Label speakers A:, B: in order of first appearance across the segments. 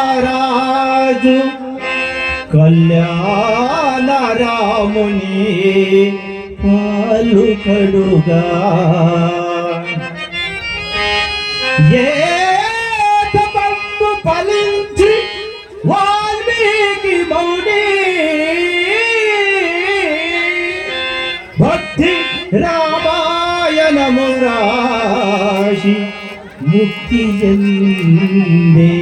A: మహారాజు కళ్యాణ రాముని పాలుకడుగా ఏ ശക്തിയെന്നേ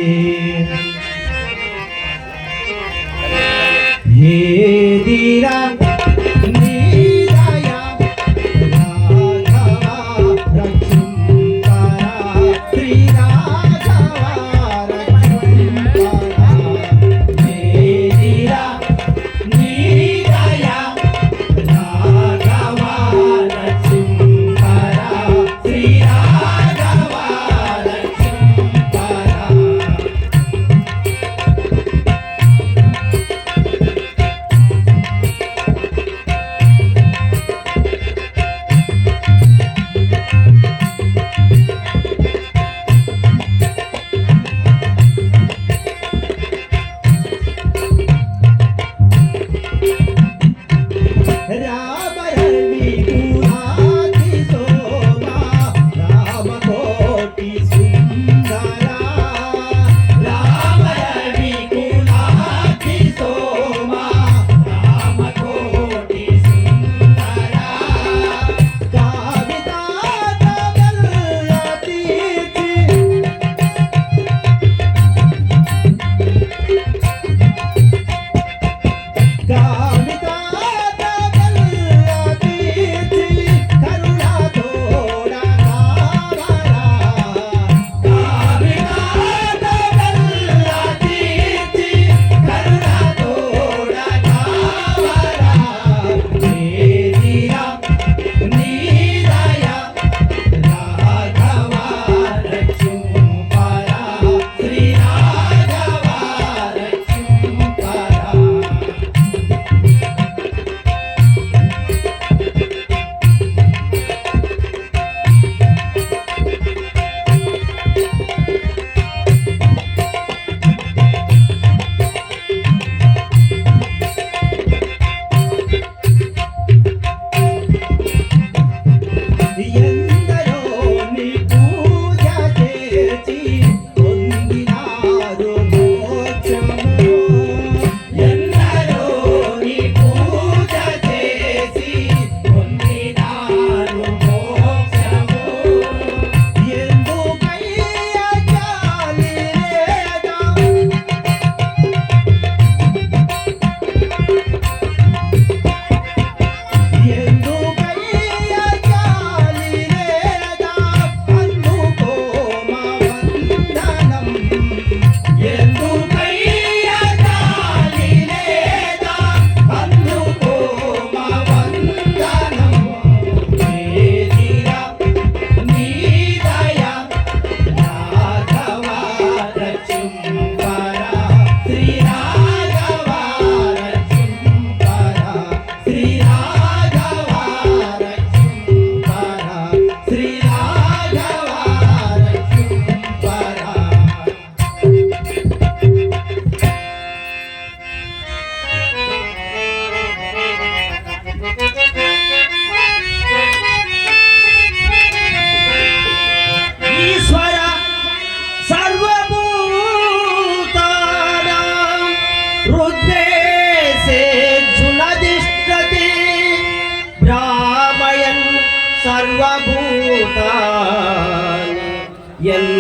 A: రుద్రేశే జునదిష్టతి బ్రాహ్మయన్ సర్వభూతాని ఎన్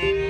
A: Thank you.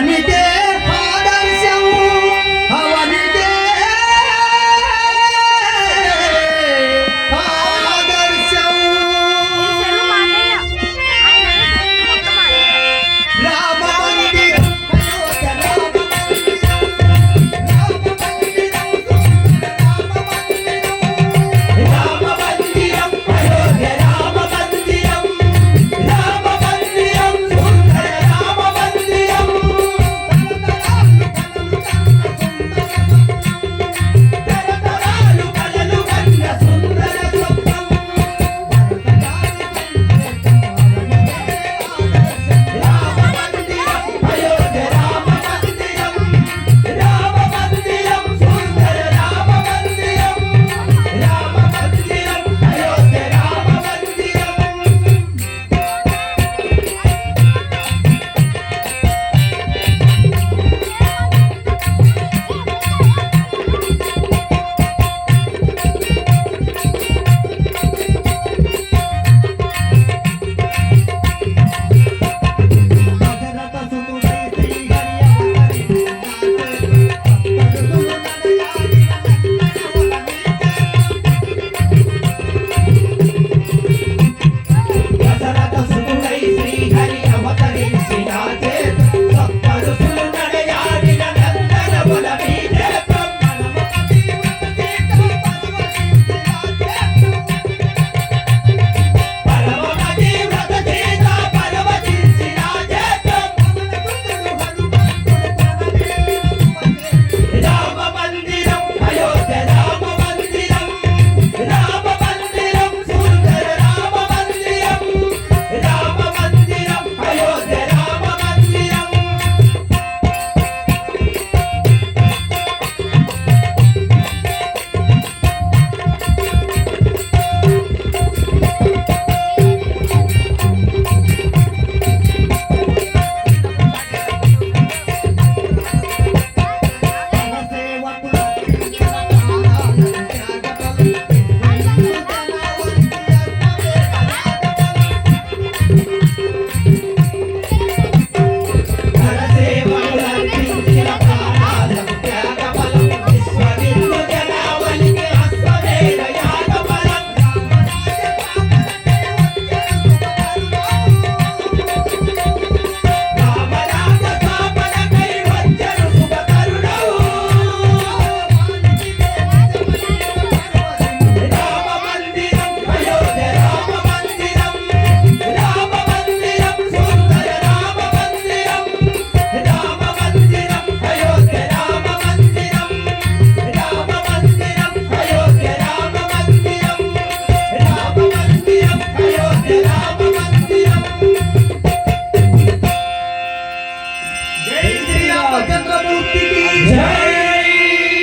A: Juanita.